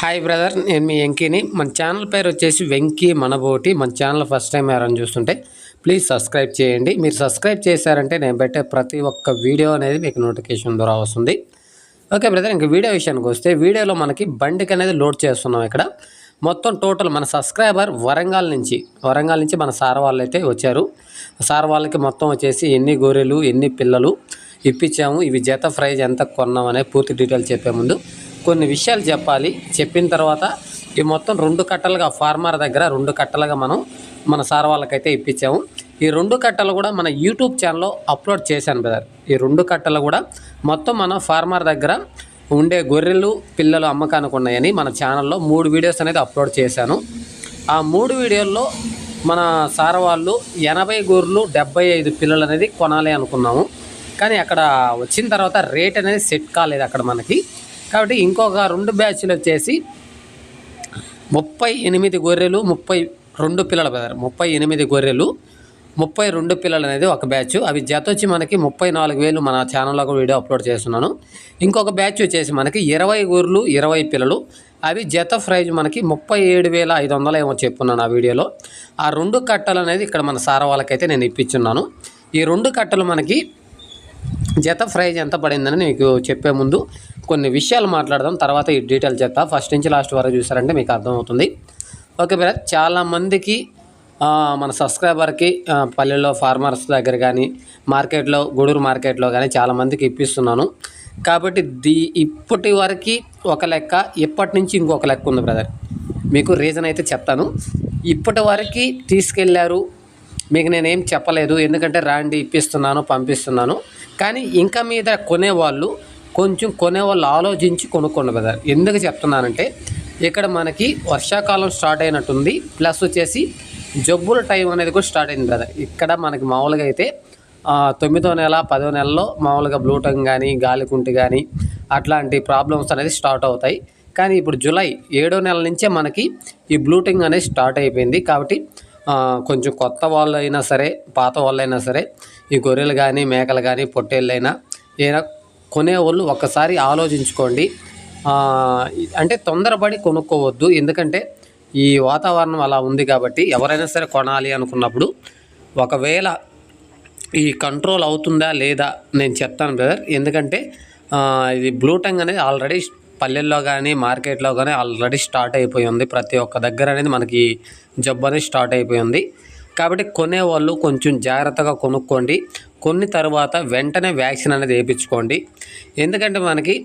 Hi brother నేను మీ వెంకీని. మన channel పేరు వచ్చేసి వెంకీ మనబోటి. మన ఛానల్ ఫస్ట్ టైం ఎవరైనా చూస్తుంటే ప్లీజ్ సబ్స్క్రైబ్ చేయండి. మీరు సబ్స్క్రైబ్ చేశారంటే నేను పెట్టే ప్రతి ఒక్క వీడియో అనేది మీకు నోటిఫికేషన్ ద్వారా వస్తుంది. ఓకే బ్రదర్ ఇంక వీడియో విషయానికి వస్తే వీడియోలో మనకి బండికి అనేది లోడ్ చేస్తున్నాం ఇక్కడ. మొత్తం టోటల్ మన సబ్స్క్రైబర్ వరంగల్ నుంచి వరంగల్ నుంచి మన సార్ వాళ్ళు అయితే వచ్చారు. సార్ వాళ్ళకి మొత్తం వచ్చేసి ఎన్ని గొర్రెలు ఎన్ని పిల్లలు ఇప్పించాము ఇవి జత ప్రైజ్ ఎంత కొన్నాం అనే పూర్తి డీటెయిల్స్ చెప్పే ముందు. కొన్ని విషయాలు చెప్పాలి. చెప్పిన తర్వాత ఈ మొత్తం రెండు కట్టలుగా ఫార్మర్ దగ్గర రెండు కట్టలుగా మనం మన సార్ వాళ్ళకైతే ఇప్పించాము. ఈ రెండు కట్టలు కూడా మన యూట్యూబ్ ఛానల్లో అప్లోడ్ చేశాను బ్రదర్. ఈ రెండు కట్టలు కూడా మొత్తం మన ఫార్మర్ దగ్గర ఉండే గొర్రెలు పిల్లలు అమ్మకానికి ఉన్నాయని మన ఛానల్లో మూడు వీడియోస్ అనేది అప్లోడ్ చేశాను. ఆ మూడు వీడియోల్లో మన సార్ వాళ్ళు ఎనభై గొర్రెలు డెబ్బై ఐదు పిల్లలు అనేది కొనాలి అనుకున్నాము. కానీ అక్కడ వచ్చిన తర్వాత రేట్ అనేది సెట్ కాలేదు అక్కడ మనకి. కాబట్టి ఇంకొక రెండు బ్యాచ్లు వచ్చేసి ముప్పై ఎనిమిది గొర్రెలు ముప్పై రెండు పిల్లలు బ్రదర్. ముప్పై ఎనిమిది గొర్రెలు ముప్పై రెండు పిల్లలు అనేది ఒక బ్యాచ్. అవి జత వచ్చి మనకి ముప్పై నాలుగు వేలు మన ఛానల్లో కూడా వీడియో అప్లోడ్ చేస్తున్నాను. ఇంకొక బ్యాచ్ వచ్చేసి మనకి ఇరవై గొర్రెలు ఇరవై పిల్లలు. అవి జత ప్రైజ్ మనకి ముప్పై ఏడు వేల ఐదు వందలు ఏమో చెప్పున్నాను ఆ వీడియోలో. ఆ రెండు కట్టలు అనేది ఇక్కడ మన సారవాళ్ళకైతే నేను ఇప్పించున్నాను. ఈ రెండు కట్టలు మనకి జత ప్రైజ్ ఎంత పడిందని మీకు చెప్పే ముందు కొన్ని విషయాలు మాట్లాడదాం. తర్వాత ఈ డీటెయిల్ చెప్తా. ఫస్ట్ నుంచి లాస్ట్ వరకు చూసారంటే మీకు అర్థమవుతుంది. ఓకే బ్రదర్ చాలామందికి మన సబ్స్క్రైబర్కి పల్లెల్లో ఫార్మర్స్ దగ్గర కానీ మార్కెట్లో గూడూరు మార్కెట్లో కానీ చాలామందికి ఇప్పిస్తున్నాను. కాబట్టి దీ ఇప్పటి వరకు ఒక లెక్క ఇప్పటి నుంచి ఇంకొక లెక్క ఉంది బ్రదర్. మీకు రీజన్ అయితే చెప్తాను. ఇప్పటి వరకు తీసుకెళ్ళారు మీకు నేనేం చెప్పలేదు. ఎందుకంటే రాండి ఇప్పిస్తున్నాను పంపిస్తున్నాను. కానీ ఇంకా మీద కొనేవాళ్ళు కొంచెం కొనేవాళ్ళు ఆలోచించి కొనుక్కోండి బ్రదర్ ఎందుకు చెప్తున్నానంటే ఇక్కడ మనకి వర్షాకాలం స్టార్ట్ అయినట్టుంది. ప్లస్ వచ్చేసి జబ్బుల టైం అనేది కూడా స్టార్ట్ అయింది బ్రదర్. ఇక్కడ మనకి మామూలుగా అయితే తొమ్మిదో నెల పదో నెలలో మామూలుగా బ్లూటంగ్ కానీ గాలికుంటి కానీ అట్లాంటి ప్రాబ్లమ్స్ అనేది స్టార్ట్ అవుతాయి. కానీ ఇప్పుడు జూలై ఏడో నెల నుంచే మనకి ఈ బ్లూటింగ్ అనేది స్టార్ట్ అయిపోయింది. కాబట్టి కొంచెం కొత్త వాళ్ళు అయినా సరే పాత వాళ్ళైనా సరే ఈ గొర్రెలు కానీ మేకలు కానీ పొట్టేళ్ళైనా ఏదైనా కొనేవాళ్ళు ఒక్కసారి ఆలోచించుకోండి. అంటే తొందరపడి కొనుక్కోవద్దు. ఎందుకంటే ఈ వాతావరణం అలా ఉంది కాబట్టి ఎవరైనా సరే కొనాలి అనుకున్నప్పుడు ఒకవేళ ఈ కంట్రోల్ అవుతుందా లేదా నేను చెప్తాను బ్రదర్. ఎందుకంటే ఇది బ్లూటంగ్ అనేది ఆల్రెడీ పల్లెల్లో కానీ మార్కెట్లో కానీ ఆల్రెడీ స్టార్ట్ అయిపోయి ఉంది. ప్రతి ఒక్క దగ్గర అనేది మనకి జబ్బు అనేది స్టార్ట్ అయిపోయి ఉంది. కాబట్టి కొనేవాళ్ళు కొంచెం జాగ్రత్తగా కొనుక్కోండి. కొన్ని తర్వాత వెంటనే వ్యాక్సిన్ అనేది వేయించుకోండి. ఎందుకంటే మనకి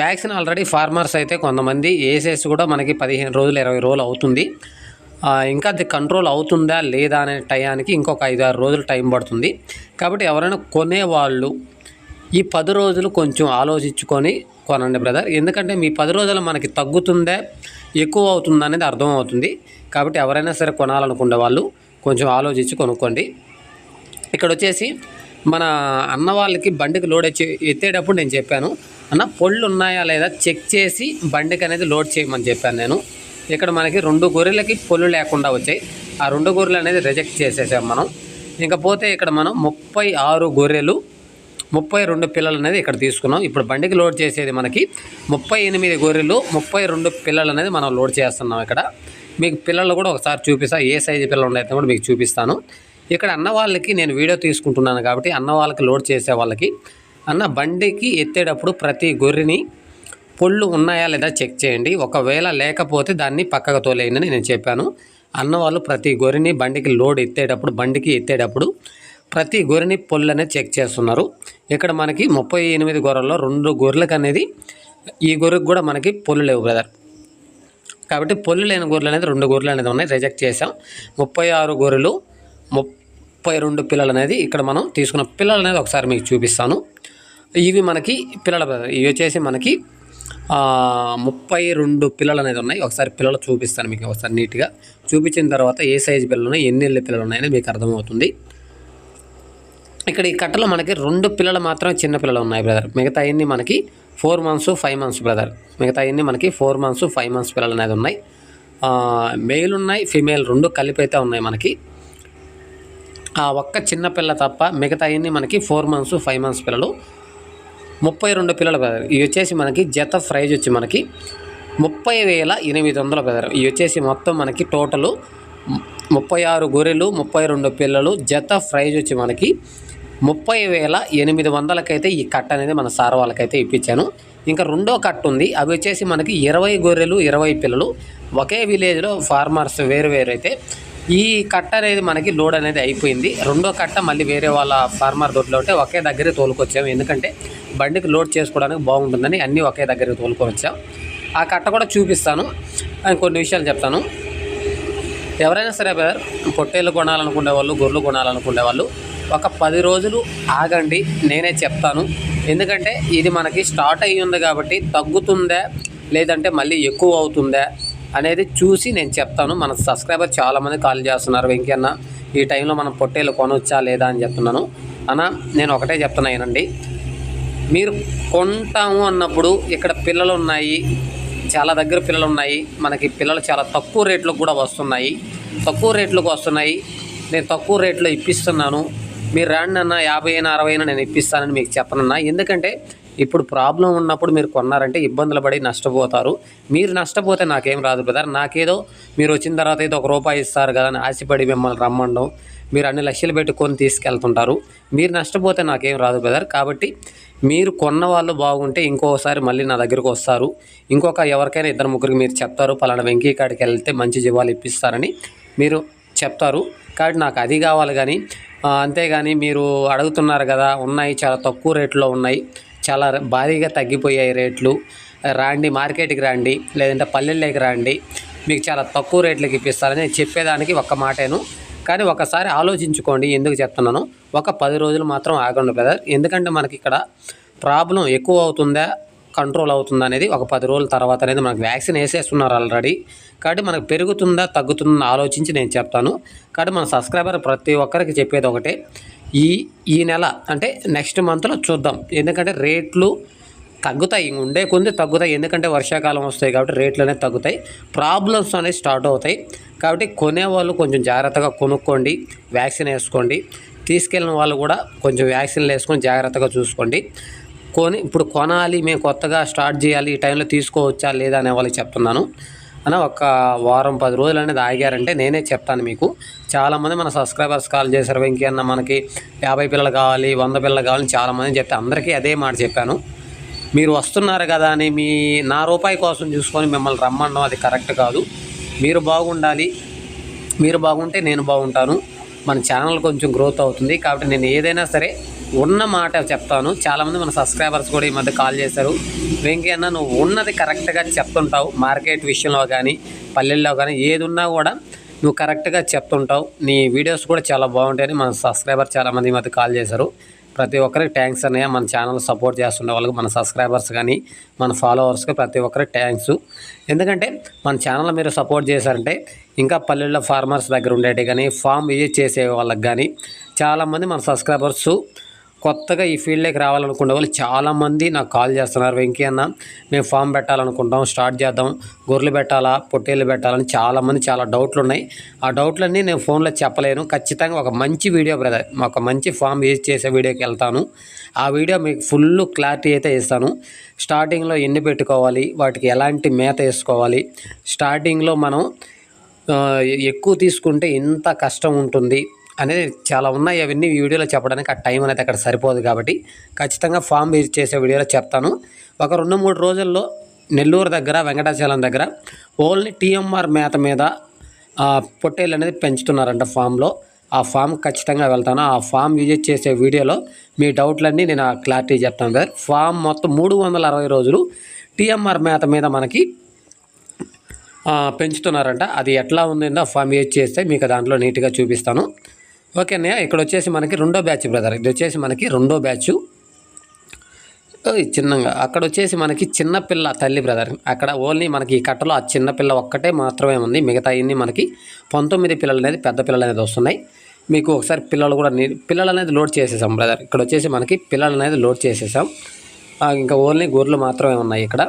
వ్యాక్సిన్ ఆల్రెడీ ఫార్మర్స్ అయితే కొంతమంది వేసేసి కూడా మనకి పదిహేను రోజులు ఇరవై రోజులు అవుతుంది. ఇంకా అది కంట్రోల్ అవుతుందా లేదా అనే టయానికి ఇంకొక ఐదు ఆరు రోజులు టైం పడుతుంది. కాబట్టి ఎవరైనా కొనేవాళ్ళు ఈ పది రోజులు కొంచెం ఆలోచించుకొని కొనండి బ్రదర్. ఎందుకంటే మీ పది రోజులు మనకి తగ్గుతుందే ఎక్కువ అవుతుందా అనేది అర్థమవుతుంది. కాబట్టి ఎవరైనా సరే కొనాలనుకునే వాళ్ళు కొంచెం ఆలోచించి కొనుక్కోండి. ఇక్కడ వచ్చేసి మన అన్న వాళ్ళకి బండికి లోడ్ ఎత్తేటప్పుడు నేను చెప్పాను. అన్న పొళ్ళు ఉన్నాయా లేదా చెక్ చేసి బండికి అనేది లోడ్ చేయమని చెప్పాను నేను. ఇక్కడ మనకి రెండు గొర్రెలకి పొల్లు లేకుండా వచ్చాయి. ఆ రెండు గొర్రెలు అనేది రిజెక్ట్ చేసేసాం మనం. ఇంకపోతే ఇక్కడ మనం ముప్పై ఆరు గొర్రెలు ముప్పై రెండు పిల్లలు అనేది ఇక్కడ తీసుకున్నాం. ఇప్పుడు బండికి లోడ్ చేసేది మనకి ముప్పై ఎనిమిది గొర్రెలు ముప్పై రెండు పిల్లలు అనేది మనం లోడ్ చేస్తున్నాం ఇక్కడ. మీకు పిల్లలు కూడా ఒకసారి చూపిస్తా. ఏ సైజు పిల్లలు ఉన్నాయో కూడా మీకు చూపిస్తాను. ఇక్కడ అన్న వాళ్ళకి నేను వీడియో తీసుకుంటున్నాను కాబట్టి అన్న వాళ్ళకి లోడ్ చేసే వాళ్ళకి అన్న బండికి ఎత్తేటప్పుడు ప్రతి గొర్రెని పొళ్ళు ఉన్నాయా లేదా చెక్ చేయండి. ఒకవేళ లేకపోతే దాన్ని పక్కకు తోలేయండి నేను చెప్పాను. అన్న వాళ్ళు ప్రతి గొర్రెని బండికి లోడ్ ఎత్తేటప్పుడు బండికి ఎత్తేటప్పుడు ప్రతి గొర్రెని పొల్లనే అనేది చెక్ చేస్తున్నారు. ఇక్కడ మనకి ముప్పై ఎనిమిది గొర్రెల్లో రెండు గొర్రెలకు అనేది ఈ గొర్రెకు కూడా మనకి పొల్లు లేవు బ్రదర్. కాబట్టి పొల్లు లేని గొర్రెలు అనేది రెండు గొర్రెలు అనేది ఉన్నాయి రిజెక్ట్ చేసాం ముప్పై ఆరు గొర్రెలు ముప్పై రెండు పిల్లలు అనేది ఇక్కడ మనం తీసుకున్న పిల్లలు అనేది ఒకసారి మీకు చూపిస్తాను. ఇవి మనకి పిల్లల బ్రదర్ ఇవి వచ్చేసి మనకి ముప్పై రెండు పిల్లలు అనేది ఉన్నాయి. ఒకసారి పిల్లలు చూపిస్తాను మీకు ఒకసారి నీట్గా. చూపించిన తర్వాత ఏ సైజు పిల్లలు ఉన్నాయి ఎన్ని ఇళ్ళ పిల్లలు ఉన్నాయని మీకు అర్థమవుతుంది. ఇక్కడ ఈ కట్టలో మనకి రెండు పిల్లలు మాత్రమే చిన్న పిల్లలు ఉన్నాయి బ్రదర్ మిగతా అన్ని మనకి four months five months brother మిగతా అన్ని మనకి ఫోర్ మంత్స్ ఫైవ్ మంత్స్ పిల్లలు అనేది ఉన్నాయి. మేల్ ఉన్నాయి ఫీమేల్ రెండు కలిపి అయితే ఉన్నాయి మనకి. ఆ ఒక్క చిన్న పిల్ల తప్ప మిగతా అన్ని మనకి ఫోర్ మంత్స్ ఫైవ్ మంత్స్ పిల్లలు. ముప్పై రెండు పిల్లలు బ్రదర్ ఇవి వచ్చేసి మనకి జత ప్రైజ్ వచ్చి మనకి ముప్పై వేల ఎనిమిది వందల బ్రదర్ ఇవి వచ్చేసి మొత్తం మనకి టోటలు ముప్పై ఆరు గొర్రెలు ముప్పై రెండు పిల్లలు జత ప్రైజ్ వచ్చి మనకి ముప్పై వేల ఎనిమిది వందలకైతే ఈ కట్ట అనేది మన సార్ వాళ్ళకైతే ఇప్పించాను. ఇంకా రెండో కట్ట ఉంది. అవి వచ్చేసి మనకి ఇరవై గొర్రెలు ఇరవై పిల్లలు. ఒకే విలేజ్లో ఫార్మర్స్ వేరు వేరు అయితే ఈ కట్ట అనేది మనకి లోడ్ అనేది అయిపోయింది. రెండో కట్ట మళ్ళీ వేరే వాళ్ళ ఫార్మర్ దొడ్లో ఉంటే ఒకే దగ్గరే తోలుకొచ్చాము. ఎందుకంటే బండికి లోడ్ చేసుకోవడానికి బాగుంటుందని అన్నీ ఒకే దగ్గర తోలుకొని వచ్చాం ఆ కట్ట కూడా చూపిస్తాను. కొన్ని విషయాలు చెప్తాను. ఎవరైనా సరే బ్రదర్ పొట్టేళ్ళు కొనాలనుకునే వాళ్ళు గొర్రెలు కొనాలనుకునే వాళ్ళు ఒక పది రోజులు ఆగండి నేనే చెప్తాను. ఎందుకంటే ఇది మనకి స్టార్ట్ అయ్యి ఉంది కాబట్టి తగ్గుతుందా లేదంటే మళ్ళీ ఎక్కువ అవుతుందా అనేది చూసి నేను చెప్తాను. మన సబ్స్క్రైబర్ చాలామంది కాల్ చేస్తున్నారు వెంకన్న ఈ టైంలో మనం పొట్టేళ్ళు కొనొచ్చా లేదా? అని చెప్తున్నాను. అన్న నేను ఒకటే చెప్తున్నాను అండి మీరు కొంటాము అన్నప్పుడు ఇక్కడ పిల్లలు ఉన్నాయి చాలా దగ్గర పిల్లలు ఉన్నాయి మనకి పిల్లలు చాలా తక్కువ రేట్లకు కూడా వస్తున్నాయి. తక్కువ రేట్లకు వస్తున్నాయి. నేను తక్కువ రేట్లో ఇప్పిస్తున్నాను. మీరు రాండి అన్న యాభై అయినా అరవై అయినా నేను ఇప్పిస్తానని మీకు చెప్పనన్నా. ఎందుకంటే ఇప్పుడు ప్రాబ్లం ఉన్నప్పుడు మీరు కొన్నారంటే ఇబ్బందులు పడి నష్టపోతారు. మీరు నష్టపోతే నాకేం రాదు బ్రదర్. నాకేదో మీరు వచ్చిన తర్వాత ఏదో ఒక రూపాయి ఇస్తారు కదా అని ఆశపడి మిమ్మల్ని రమ్మండం మీరు అన్ని లక్షలు పెట్టుకొని తీసుకెళ్తుంటారు. మీరు నష్టపోతే నాకేం రాదు బ్రదర్. కాబట్టి మీరు కొన్న వాళ్ళు బాగుంటే ఇంకోసారి మళ్ళీ నా దగ్గరకు వస్తారు. ఇంకొక ఎవరికైనా ఇద్దరు ముగ్గురికి మీరు చెప్తారు పలానా వెంకీ కాడికి వెళ్తే మంచి జీవాలు ఇప్పిస్తారని మీరు చెప్తారు. కాబట్టి నాకు అది కావాలి కానీ అంతేగాని మీరు అడుగుతున్నారు కదా ఉన్నాయి చాలా తక్కువ రేట్లో ఉన్నాయి. చాలా భారీగా తగ్గిపోయాయి రేట్లు. రాండి మార్కెట్కి రండి లేదంటే పల్లెల్లోకి రండి. మీకు చాలా తక్కువ రేట్లకి ఇప్పిస్తారని చెప్పేదానికి ఒక్క మాటేను. కానీ ఒకసారి ఆలోచించుకోండి ఎందుకు చెప్తున్నాను. ఒక పది రోజులు మాత్రం ఆగండి బ్రదర్. ఎందుకంటే మనకి ఇక్కడ ప్రాబ్లం ఎక్కువ అవుతుందా కంట్రోల్ అవుతుందా అనేది ఒక పది రోజుల తర్వాత అనేది మనకు వ్యాక్సిన్ వేసేస్తున్నారు ఆల్రెడీ కాబట్టి మనకు పెరుగుతుందా తగ్గుతుందా ఆలోచించి నేను చెప్తాను. కాబట్టి మన సబ్స్క్రైబర్ ప్రతి ఒక్కరికి చెప్పేది ఒకటే. ఈ ఈ నెల అంటే నెక్స్ట్ మంత్లో చూద్దాం. ఎందుకంటే రేట్లు తగ్గుతాయి. ఉండే కొంది తగ్గుతాయి. ఎందుకంటే వర్షాకాలం వస్తాయి కాబట్టి రేట్లు అనేవి తగ్గుతాయి. ప్రాబ్లమ్స్ అనేవి స్టార్ట్ అవుతాయి. కాబట్టి కొనేవాళ్ళు కొంచెం జాగ్రత్తగా కొనుక్కోండి. వ్యాక్సిన్ వేసుకోండి. తీసుకెళ్ళిన వాళ్ళు కూడా కొంచెం వ్యాక్సిన్లు వేసుకొని జాగ్రత్తగా చూసుకోండి. కొని ఇప్పుడు కొనాలి మేము కొత్తగా స్టార్ట్ చేయాలి ఈ టైంలో తీసుకోవచ్చా లేదా అనే వాళ్ళకి చెప్తున్నాను. అని ఒక వారం పది రోజులు అనేది ఆగారంటే నేనే చెప్తాను మీకు. చాలామంది మన సబ్స్క్రైబర్స్ కాల్ చేశారు వెంకీ అన్న మనకి యాభై పిల్లలు కావాలి వంద పిల్లలు కావాలని చాలామంది చెప్తే అందరికీ అదే మాట చెప్పాను. మీరు వస్తున్నారు కదా అని మీ నా రూపాయి కోసం చూసుకొని మిమ్మల్ని రమ్మడం అది కరెక్ట్ కాదు. మీరు బాగుండాలి మీరు బాగుంటే నేను బాగుంటాను. మన ఛానల్ కొంచెం గ్రోత్ అవుతుంది కాబట్టి నేను ఏదైనా సరే ఉన్న మాట చెప్తాను. చాలామంది మన సబ్స్క్రైబర్స్ కూడా ఈ మధ్య కాల్ చేశారు. వెంకీ అన్న నువ్వు ఉన్నది కరెక్ట్గా చెప్తుంటావు. మార్కెట్ విషయంలో కానీ పల్లెల్లో కానీ ఏది ఉన్నా కూడా నువ్వు కరెక్ట్గా చెప్తుంటావు. నీ వీడియోస్ కూడా చాలా బాగుంటాయని మన సబ్స్క్రైబర్ చాలామంది ఈ మధ్య కాల్ చేశారు. ప్రతి ఒక్కరికి థ్యాంక్స్ అన్నయ్య. మన ఛానల్ సపోర్ట్ చేస్తుండే వాళ్ళకి మన సబ్స్క్రైబర్స్ కానీ మన ఫాలోవర్స్కి ప్రతి ఒక్కరికి థ్యాంక్స్ ఎందుకంటే మన ఛానల్ మీరు సపోర్ట్ చేశారంటే ఇంకా పల్లెల్లో ఫార్మర్స్ దగ్గర ఉండేటి కానీ ఫామ్ విజిట్ చేసే వాళ్ళకి కానీ చాలామంది మన సబ్స్క్రైబర్స్ కొత్తగా ఈ ఫీల్డ్లోకి రావాలనుకునే వాళ్ళు చాలామంది నాకు కాల్ చేస్తున్నారు. వెంకీ అన్న మేము ఫామ్ పెట్టాలనుకుంటాం స్టార్ట్ చేద్దాం. గొర్రెలు పెట్టాలా పొట్టేళ్ళు పెట్టాలని చాలామంది చాలా డౌట్లు ఉన్నాయి ఆ డౌట్లన్నీ నేను ఫోన్లో చెప్పలేను. ఖచ్చితంగా ఒక మంచి వీడియో బ్రదర్ ఒక మంచి ఫామ్ యూజ్ చేసే వీడియోకి వెళ్తాను. ఆ వీడియో మీకు ఫుల్ క్లారిటీ అయితే ఇస్తాను. స్టార్టింగ్లో ఎన్ని పెట్టుకోవాలి వాటికి ఎలాంటి మేత వేసుకోవాలి స్టార్టింగ్లో మనం ఎక్కువ తీసుకుంటే ఇంత కష్టం ఉంటుంది. అనేది చాలా ఉన్నాయి. అవన్నీ ఈ వీడియోలో చెప్పడానికి ఆ టైం అనేది అక్కడ సరిపోదు కాబట్టి ఖచ్చితంగా ఫామ్ యూజ్ చేసే వీడియోలో చెప్తాను. ఒక రెండు మూడు రోజుల్లో నెల్లూరు దగ్గర వెంకటాచలం దగ్గర ఓన్లీ టీఎంఆర్ మేత మీద పొట్టేళ్ళు పొట్టేలు అనేది పెంచుతున్నారంట ఫామ్లో. ఆ ఫామ్ ఖచ్చితంగా వెళ్తాను. ఆ ఫామ్ విజిట్ చేసే వీడియోలో మీ డౌట్లన్నీ నేను ఆ క్లారిటీ చెప్తాను సార్. ఫామ్ మొత్తం మూడు వందల అరవై రోజులు టీఎంఆర్ మేత మీద మనకి పెంచుతున్నారంట. అది ఎట్లా ఉందో ఫామ్ యూజ్ చేస్తే మీకు దాంట్లో నీట్గా చూపిస్తాను. ఓకే అన్నయ్య ఇక్కడ వచ్చేసి మనకి రెండో బ్యాచ్ బ్రదర్. ఇది వచ్చేసి మనకి రెండో బ్యాచ్. చిన్నగా. అక్కడ వచ్చేసి మనకి చిన్నపిల్ల తల్లి బ్రదర్. అక్కడ ఓన్లీ మనకి ఈ కట్టలో ఆ చిన్నపిల్ల ఒక్కటే మాత్రమే ఉంది. మిగతా అన్ని మనకి పంతొమ్మిది పిల్లలు అనేది పెద్ద పిల్లలు అనేది వస్తున్నాయి. మీకు ఒకసారి పిల్లలు కూడా పిల్లలు అనేది లోడ్ చేసేసాం బ్రదర్. ఇక్కడ వచ్చేసి మనకి పిల్లలు అనేది లోడ్ చేసేసాం. ఇంకా ఓన్లీ గొర్రెలు మాత్రమే ఉన్నాయి ఇక్కడ.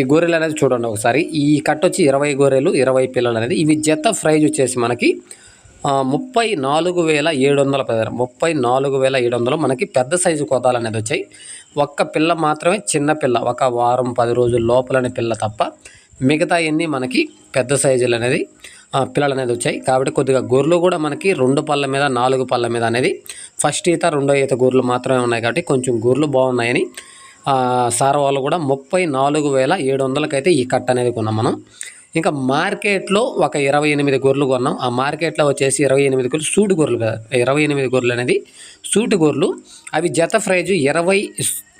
ఈ గొర్రెలు అనేది చూడండి ఒకసారి. ఈ కట్ట వచ్చి ఇరవై గొర్రెలు ఇరవై పిల్లలు అనేది. ఇవి జత ప్రైజ్ వచ్చేసి మనకి ముప్పై నాలుగు వేల ఏడు వందల పదహారు ముప్పై నాలుగు వేల ఏడు వందలు మనకి పెద్ద సైజు కోతాలు అనేది వచ్చాయి. ఒక్క పిల్ల మాత్రమే చిన్న పిల్ల. ఒక వారం పది రోజుల లోపలని పిల్ల తప్ప మిగతా ఎన్ని మనకి పెద్ద సైజులు అనేది పిల్లలు అనేది వచ్చాయి. కాబట్టి కొద్దిగా గొర్రెలు కూడా మనకి రెండు పళ్ళ మీద నాలుగు పళ్ళ మీద అనేది ఫస్ట్ ఈత రెండో ఈత గొర్రెలు మాత్రమే ఉన్నాయి కాబట్టి కొంచెం గొర్రెలు బాగున్నాయని సార్ వాళ్ళు కూడా ముప్పై నాలుగు వేల ఏడు వందలకైతే ఈ కట్ట అనేది కొన్నాం మనం. ఇంకా మార్కెట్లో ఒక ఇరవై ఎనిమిది గొర్రెలు కొన్నాం. ఆ మార్కెట్లో వచ్చేసి ఇరవై ఎనిమిది గొర్రెలు సూటు గొర్రెలు కదా ఇరవై ఎనిమిది గొర్రెలు అనేది సూటు గొర్రెలు. అవి జత ప్రైజు ఇరవై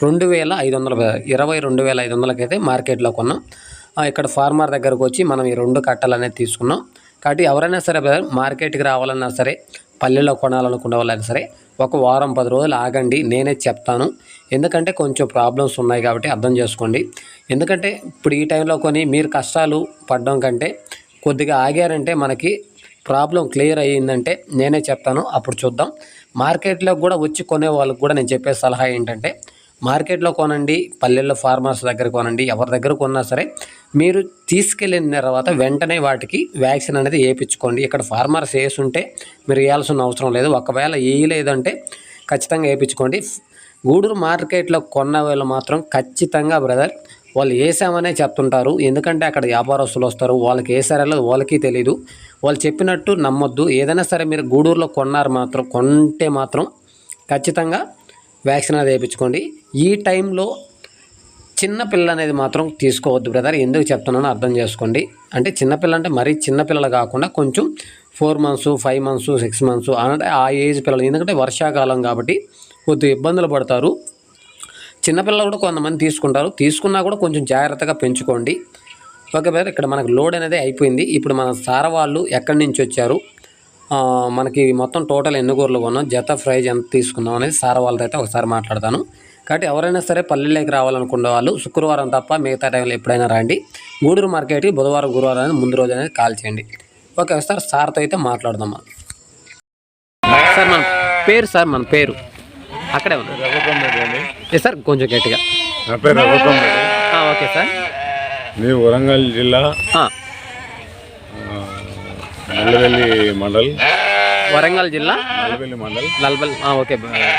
రెండు వేల ఐదు వందల ఇరవై రెండు వేల ఐదు వందలకైతే మార్కెట్లో కొన్నాం. ఇక్కడ ఫార్మర్ దగ్గరకు వచ్చి మనం ఈ రెండు కట్టలు అనేది తీసుకున్నాం. కాబట్టి ఎవరైనా సరే బ్రదర్ మార్కెట్కి రావాలన్నా సరే పల్లెల్లో కొనాలనుకున్న వాళ్ళైనా సరే ఒక వారం పది రోజులు ఆగండి నేనే చెప్తాను. ఎందుకంటే కొంచెం ప్రాబ్లమ్స్ ఉన్నాయి కాబట్టి అర్థం చేసుకోండి. ఎందుకంటే ఇప్పుడు ఈ టైంలో కొని మీరు కష్టాలు పడడం కంటే కొద్దిగా ఆగారంటే మనకి ప్రాబ్లం క్లియర్ అయ్యిందంటే నేనే చెప్తాను. అప్పుడు చూద్దాం. మార్కెట్లో కూడా వచ్చి కొనే వాళ్ళకి కూడా నేను చెప్పే సలహా ఏంటంటే మార్కెట్లో కొనండి పల్లెల్లో ఫార్మర్స్ దగ్గర కొనండి ఎవరి దగ్గర కొన్నా సరే మీరు తీసుకెళ్ళిన తర్వాత వెంటనే వాటికి వ్యాక్సిన్ అనేది వేయించుకోండి. ఇక్కడ ఫార్మర్స్ వేసుంటే మీరు వేయాల్సిన అవసరం లేదు. ఒకవేళ వేయలేదంటే ఖచ్చితంగా వేయించుకోండి. గూడూరు మార్కెట్లో కొన్న వాళ్ళు మాత్రం ఖచ్చితంగా బ్రదర్ వాళ్ళు వేసామనే చెప్తుంటారు. ఎందుకంటే అక్కడ వ్యాపారస్తులు వస్తారు. వాళ్ళకి వేసారో వాళ్ళకి తెలియదు వాళ్ళు చెప్పినట్టు నమ్మొద్దు. ఏదైనా సరే మీరు గూడూరులో కొన్నారు మాత్రం కొంటే మాత్రం ఖచ్చితంగా వ్యాక్సిన్ అనేది వేయించుకోండి. ఈ టైంలో చిన్న పిల్ల అనేది మాత్రం తీసుకోవద్దు బ్రదర్. ఎందుకు చెప్తున్నానో అర్థం చేసుకోండి. అంటే చిన్నపిల్ల అంటే మరీ చిన్నపిల్లలు కాకుండా కొంచెం four months five months six months అంటే ఆ ఏజ్ పిల్లలు. ఎందుకంటే వర్షాకాలం కాబట్టి కొద్దిగా ఇబ్బందులు పడతారు. చిన్నపిల్లలు కూడా కొంతమంది తీసుకుంటారు. తీసుకున్నా కూడా కొంచెం జాగ్రత్తగా పెంచుకోండి. ఓకే బ్రదర్ ఇక్కడ మనకు లోడ్ అనేది అయిపోయింది. ఇప్పుడు మన సార వాళ్ళు ఎక్కడి నుంచి వచ్చారు? మనకి మొత్తం టోటల్ ఎన్ని కూరలు కొన్నాం? జత ప్రైజ్ ఎంత తీసుకున్నాం అనేది సార వాళ్ళతో అయితే ఒకసారి మాట్లాడతాను. కాబట్టి ఎవరైనా సరే పల్లెల్లోకి రావాలనుకునే వాళ్ళు శుక్రవారం తప్ప మిగతా టైంలో ఎప్పుడైనా రండి. గూడూరు మార్కెట్కి బుధవారం గురువారం అనేది ముందు రోజు అనేది కాల్ చేయండి. ఓకే సార్ సార్తో అయితే మాట్లాడదాం. మనం సార్ మన పేరు సార్ మన పేరు. అక్కడే ఉన్నా సార్ కొంచెం గట్టిగా. నా పేరు ఆ, ఓకే సార్ మీ వరంగల్ జిల్లా నల్లవెల్లి మండల్. వరంగల్ జిల్లా? నల్లవెల్లి మండల్. నల్బల్ ఓకే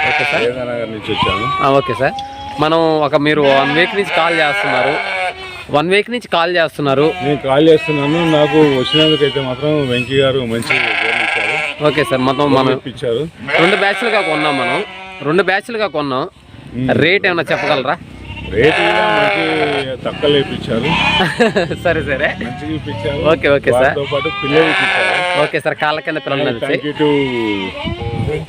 ఓకే సార్ నగర్ నుంచి వచ్చాను. ఓకే సార్ మనం ఒక మీరు వన్ వీక్ నుంచి కాల్ చేస్తున్నారు. వన్ వీక్ నుంచి కాల్ చేస్తున్నారు. నేను కాల్ చేస్తున్నాను. నాకు వచ్చినందుకైతే మాత్రం వెంకీ గారు మంచి ఇచ్చారు. ఓకే సార్ మొత్తం మనం ఇప్పించారు. రెండు బ్యాచ్లుగా కొన్నాం మనం. రెండు బ్యాచ్లుగా కొన్నాం. రేట్ ఏమైనా చెప్పగలరా? రేటు తక్కువ ఇప్పించారు. సరే సరే. Okay okay sir. పాటు పిల్లలు ఓకే సార్. కాళ్ళ కింద పిల్లలు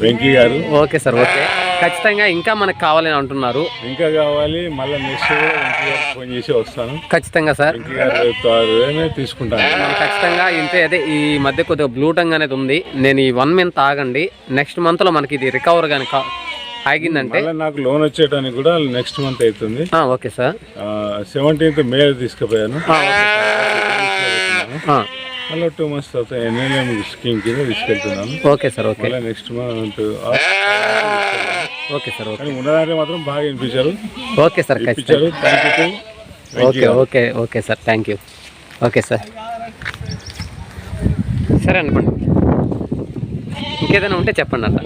Venky garu. Okay sir. Okay. ఖచ్చితంగా ఇంకా మనకు కావాలని అంటున్నారు. ఇంకా కావాలి. మళ్ళీ నెక్స్ట్ ఫోన్ చేసి వస్తాను. ఖచ్చితంగా సార్. తీసుకుంటాను. ఖచ్చితంగా ఇంతే అదే ఈ మధ్య కొద్దిగా బ్లూటంగ్ అనేది ఉంది. నేను ఈ వన్ మంత్ ఆగండి. నెక్స్ట్ మంత్లో మనకి ఇది రికవర్ కానీ ఆగిందంటే? నాకు లోన్ వచ్చేయడానికి కూడా నెక్స్ట్ మంత్ అవుతుంది. Okay sir. సెవెంటీన్త్ మే తీసుకుపోయాను. మళ్ళీ టూ మంత్స్ తర్వాత ఎన్ఎల్ఎం స్కీమ్ కింద తీసుకెళ్తున్నాను. Okay sir okay. Next month okay sir okay. కానీ ఉన్నదాన్ని మాత్రం బాగా వినిపించారు ఓకే సార్ ఇప్పించారు. Thank you okay okay okay sir thank you okay sir. సరే అనుకోండి. ఇంకేదైనా ఉంటే చెప్పండి అట్లా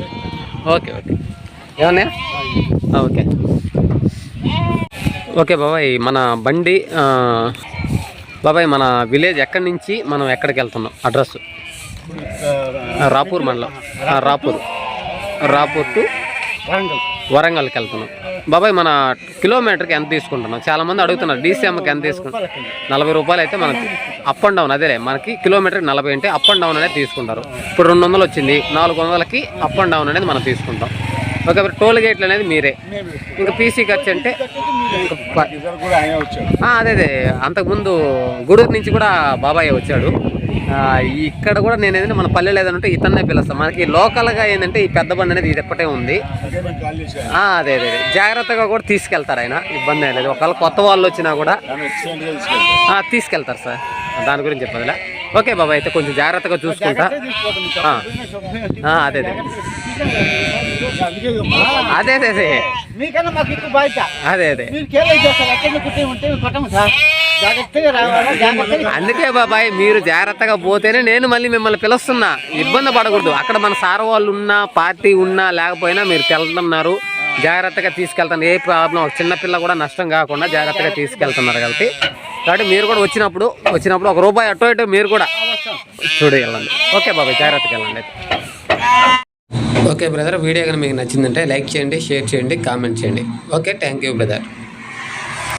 ఓకే ఓకే. ఏమన్నా ఓకే. ఓకే బాబాయ్ మన బండి బాబాయ్ మన విలేజ్ ఎక్కడి నుంచి మనం ఎక్కడికి వెళ్తున్నాం? అడ్రస్? రాపూర్ మండలం. రాపూర్. రాపూర్ టు వరంగల్కి వెళ్తున్నాం. బాబాయ్ మన కిలోమీటర్కి ఎంత తీసుకుంటున్నాం? చాలా మంది అడుగుతున్నారు డీసీఎంకి ఎంత తీసుకుంటాం నలభై రూపాయలు అయితే మనకి అప్ అండ్ డౌన్ అదేలే మనకి కిలోమీటర్కి నలభై అంటే అప్ అండ్ డౌన్ అనేది తీసుకుంటారు. ఇప్పుడు రెండు వందలు వచ్చింది నాలుగు వందలకి అప్ అండ్ డౌన్ అనేది మనం తీసుకుంటాం. మరి టోల్ గేట్లు అనేది మీరే. ఇంకా పీసీ ఖర్చు అంటే అదే అదే. అంతకుముందు గూడూరు నుంచి కూడా బాబాయ్ వచ్చాడు. ఇక్కడ కూడా నేను ఏంటంటే మన పల్లెలు ఏదైనా ఉంటే ఇతన్నే పిలుస్తాం. మనకి లోకల్గా ఏంటంటే ఈ పెద్ద బండి అనేది ఇది ఒక్కటే ఉంది. అదే అదే. జాగ్రత్తగా కూడా తీసుకెళ్తారు ఆయన. ఇబ్బంది లేదు. ఒకవేళ కొత్త వాళ్ళు వచ్చినా కూడా తీసుకెళ్తారు సార్. దాని గురించి చెప్పదులే. ఓకే బాబాయ్ అయితే కొంచెం జాగ్రత్తగా చూసుకుంటా. అదే అదే. అదే అదే అదే. అందుకే బాబాయ్ మీరు జాగ్రత్తగా పోతేనే నేను మళ్ళీ మిమ్మల్ని పిలుస్తున్నా. ఇబ్బంది పడకూడదు. అక్కడ మన సార్ వాళ్ళు ఉన్నా పార్టీ ఉన్నా లేకపోయినా మీరు వెళ్తున్నారు జాగ్రత్తగా తీసుకెళ్తాను. ఏ ప్రాబ్లం ఒక చిన్న పిల్ల కూడా నష్టం కాకుండా జాగ్రత్తగా తీసుకెళ్తున్నారు కాబట్టి. కాబట్టి మీరు కూడా వచ్చినప్పుడు వచ్చినప్పుడు ఒక రూపాయి అటో ఇటో మీరు కూడా చూడు వెళ్ళండి. ఓకే బాబాయ్ జాగ్రత్తగా వెళ్ళండి ఓకే బ్రదర్ వీడియో కానీ మీకు నచ్చిందంటే లైక్ చేయండి షేర్ చేయండి కామెంట్ చేయండి. Okay thank you brother.